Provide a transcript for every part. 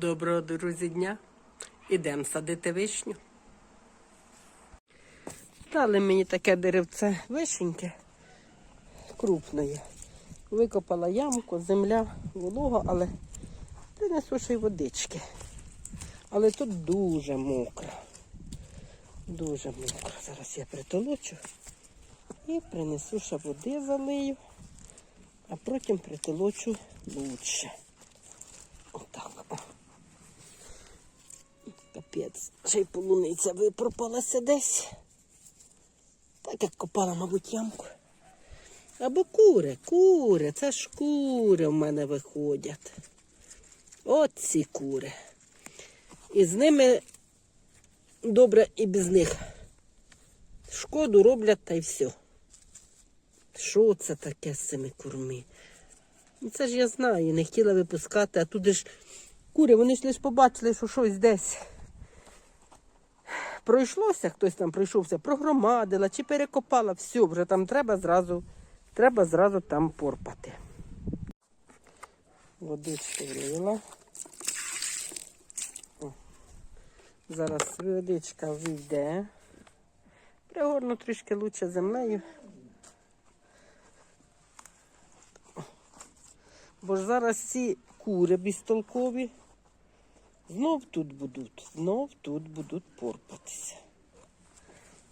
Доброго, друзі, дня. Ідемо садити вишню. Дали мені таке деревце вишеньке, крупної. Викопала ямку, земля, волога, але принесу ще й водички. Але тут дуже мокро. Дуже мокро. Зараз я притолочу і принесу ще води залию, а потім притолочу лучше. Капець, ще й полуниця випропалася десь. Так як копала, мабуть, ямку. Або кури, кури, це ж кури в мене виходять. От ці кури. І з ними добре і без них. Шкоду роблять та й все. Що це таке з цими курми? Ну, Це ж я знаю, не хотіла випускати, а туди ж кури, вони ж лише побачили, що щось десь пройшлося, хтось там пройшовся, прогромадила чи перекопала, все, вже там треба зразу, треба зразу там порпати. Водичку влила. Зараз водичка вийде. Пригорну трішки лучше землею. Бо ж зараз ці кури безтолкові знов тут будуть, знов тут будуть порпатися.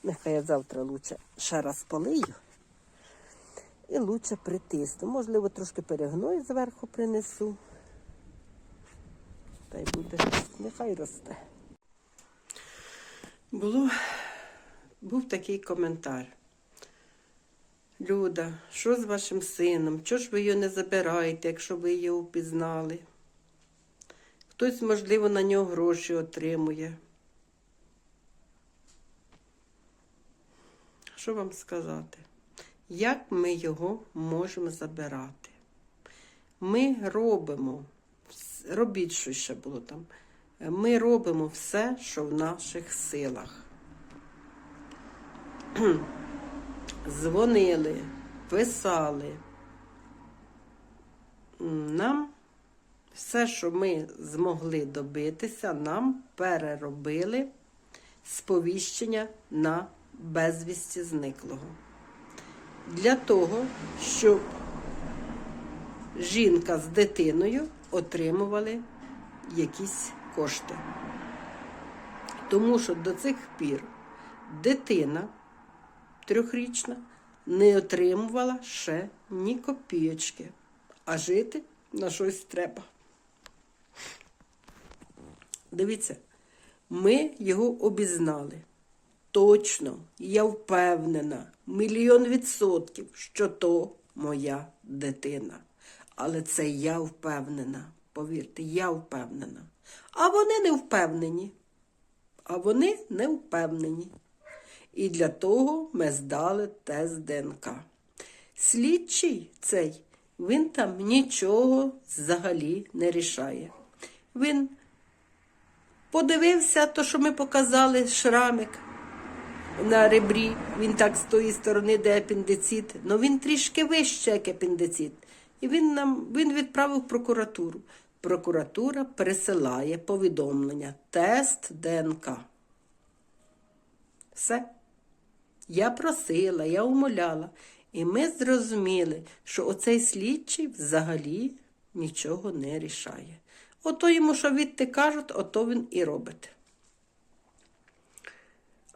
Нехай я завтра лучше ще раз полию і лучше притисну. Можливо, трошки перегною зверху принесу. Та й буде, нехай росте. Було, був такий коментар. Люда, що з вашим сином? Чого ж ви його не забираєте, якщо ви його впізнали? Хтось, можливо, на нього гроші отримує. Що вам сказати? Як ми його можемо забирати? Ми робимо, робіть що ще було там. Ми робимо все, що в наших силах. Дзвонили, писали. Нам все, що ми змогли добитися, нам переробили сповіщення на безвісті зниклого. Для того, щоб жінка з дитиною отримували якісь кошти. Тому що до цих пір дитина трьохрічна не отримувала ще ні копійочки, а жити на щось треба. Дивіться, ми його обізнали. Точно, я впевнена, мільйон відсотків, що то моя дитина. Але це я впевнена. Повірте, я впевнена. А вони не впевнені. А вони не впевнені. І для того ми здали тест ДНК. Слідчий цей, він там нічого взагалі не рішає. Він подивився, то, що ми показали, шрамик на ребрі. Він так з тої сторони, де апендицит. Ну він трішки вище, як апендицит. І він нам він відправив прокуратуру. Прокуратура пересилає повідомлення. Тест ДНК. Все. Я просила, я умоляла. І ми зрозуміли, що оцей слідчий взагалі нічого не рішає. Ото йому, що відти кажуть, ото він і робить.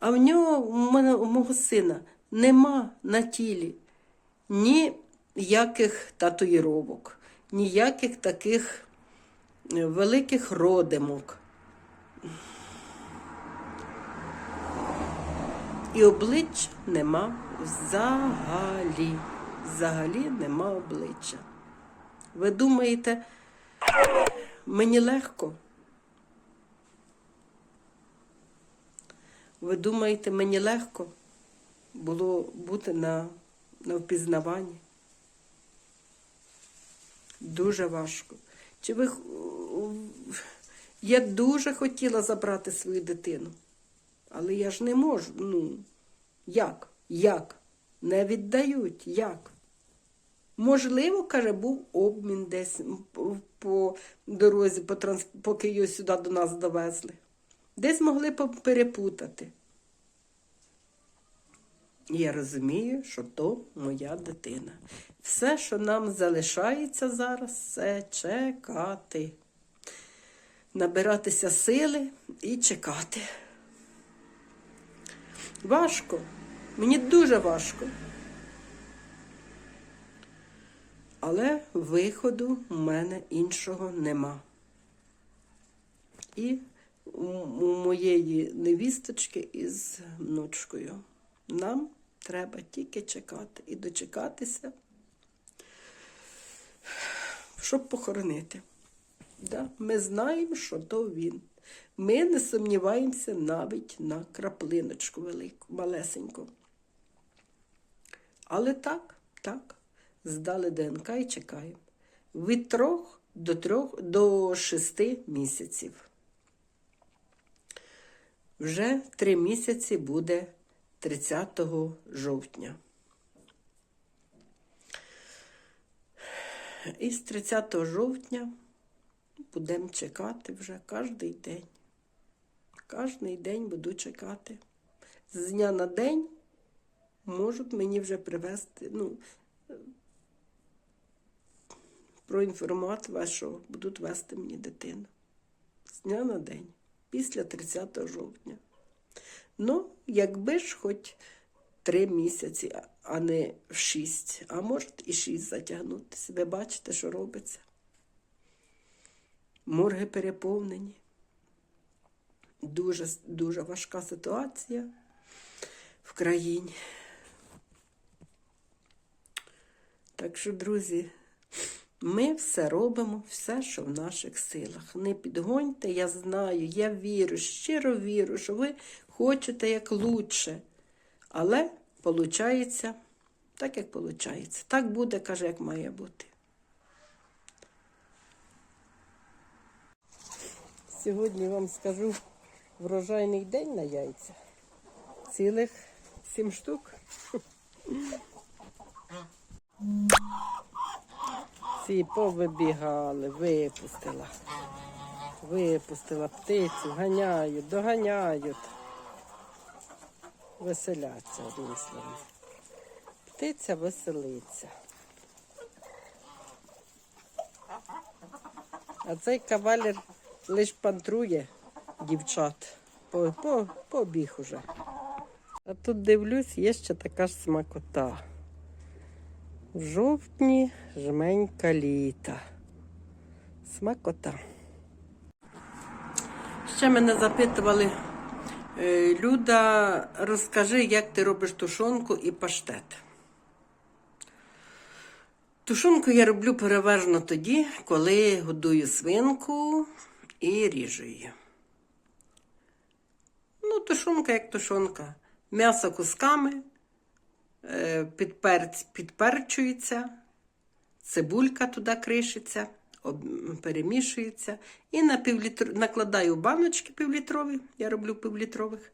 А в нього, у мене, у мого сина, нема на тілі ніяких татуїровок, ніяких таких е, великих родимок. І обличчя нема взагалі. Взагалі нема обличчя. Ви думаєте, мені легко? Ви думаєте, мені легко було бути на, на впізнаванні? Дуже важко. Чи ви... Я дуже хотіла забрати свою дитину. Але я ж не можу. Ну, як? Як? Не віддають. Як? Можливо, каже, був обмін десь по, дорозі, по транс... поки його сюди до нас довезли. Десь могли перепутати. Я розумію, що то моя дитина. Все, що нам залишається зараз, це чекати. Набиратися сили і чекати. Важко. Мені дуже важко. Але виходу в мене іншого нема. І у моєї невісточки із внучкою. Нам треба тільки чекати і дочекатися, щоб похоронити. Да? Ми знаємо, що то він. Ми не сумніваємося навіть на краплиночку велику, малесеньку. Але так, так, здали ДНК і чекаємо. Від трьох до трьох до шести місяців. Вже три місяці буде 30 жовтня. І з 30 жовтня будемо чекати вже кожен день. Кожний день буду чекати. З дня на день можуть мені вже привезти, ну, проінформувати що будуть вести мені дитину. З дня на день, після 30 жовтня. Ну, якби ж хоч три місяці, а- а не в шість, а може і шість затягнутися. Ви бачите, що робиться. Морги переповнені. Дуже, дуже важка ситуація в країні. Так що, друзі, ми все робимо, все, що в наших силах. Не підгоньте, я знаю, я вірю, щиро вірю, що ви хочете як лучше. Але виходить так, як виходить. Так буде, каже, як має бути. Сьогодні вам скажу врожайний день на яйця. Цілих сім штук. Ці повибігали, випустила. Випустила птицю, ганяють, доганяють. Веселяться, одним словом. Птиця веселиться. А цей кавалер лиш пантрує дівчат. По, по, побіг уже. А тут дивлюсь, є ще така ж смакота. В жовтні жменька літа. Смакота. Ще мене запитували, е, Люда, розкажи, як ти робиш тушонку і паштет. Тушонку я роблю переважно тоді, коли годую свинку і ріжу її. Ну, тушонка як тушонка. М'ясо кусками, е, підперць, підперчується, цибулька туди кришиться, перемішується. І на півлітр... накладаю баночки півлітрові, я роблю півлітрових.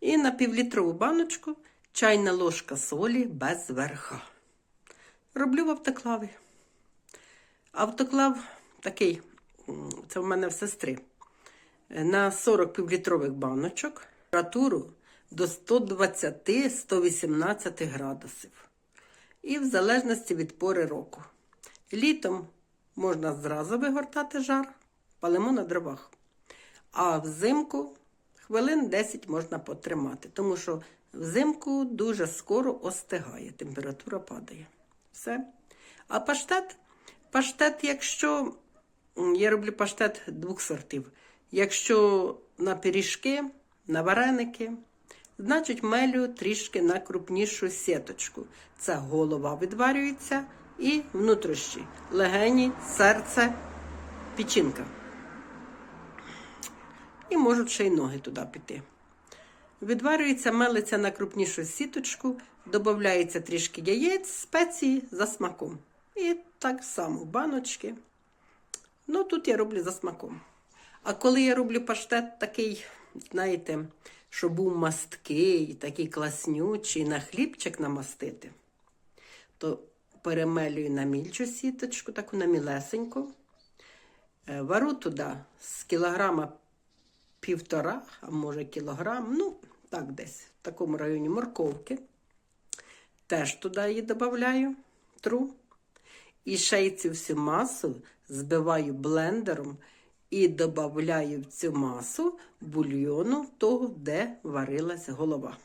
І на півлітрову баночку чайна ложка солі без верха. Роблю в автоклаві. Автоклав такий, це в мене в сестри. На 40 півлітрових баночок температуру до 120-118 градусів. І в залежності від пори року. Літом можна зразу вигортати жар, палимо на дровах. А взимку хвилин 10 можна потримати, тому що взимку дуже скоро остигає, температура падає. Все. А паштет? Паштет, якщо я роблю паштет двох сортів. Якщо на пиріжки, на вареники, значить мелю трішки на крупнішу сіточку. Це голова відварюється і внутрішні легені, серце, печінка. І можуть ще й ноги туди піти. Відварюється, мелиться на крупнішу сіточку, додається трішки яєць, спеції за смаком. І так само баночки. Ну, тут я роблю за смаком. А коли я роблю паштет такий, знаєте, що був масткий, такий класнючий, на хлібчик намастити, то перемелюю на мільчу сіточку, таку на мілесеньку. Е, Вару туди з кілограма півтора, а може кілограм, ну, так десь, в такому районі морковки. Теж туди її додаю, тру. І ще й цю всю масу збиваю блендером і додаю в цю масу бульйону того, де варилась голова.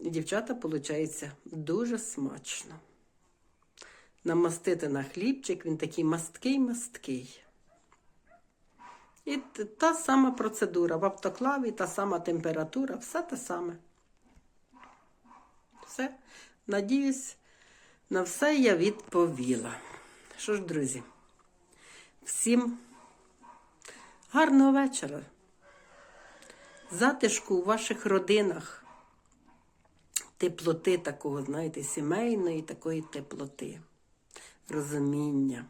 Дівчата, виходить дуже смачно. Намастити на хлібчик, він такий масткий-масткий. І та сама процедура в автоклаві, та сама температура, все те саме. Все. Надіюсь, на все я відповіла. Що ж, друзі, всім гарного вечора. Затишку у ваших родинах. Теплоти такого, знаєте, сімейної такої теплоти, розуміння.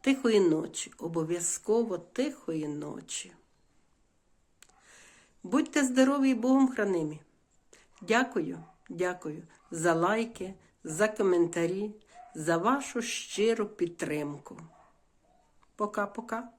Тихої ночі, обов'язково тихої ночі. Будьте здорові і Богом хранимі. Дякую, дякую за лайки, за коментарі, за вашу щиру підтримку. Пока-пока.